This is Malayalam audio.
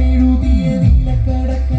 വാലിട്ടെഴുതിയ നീലക്കടക്ക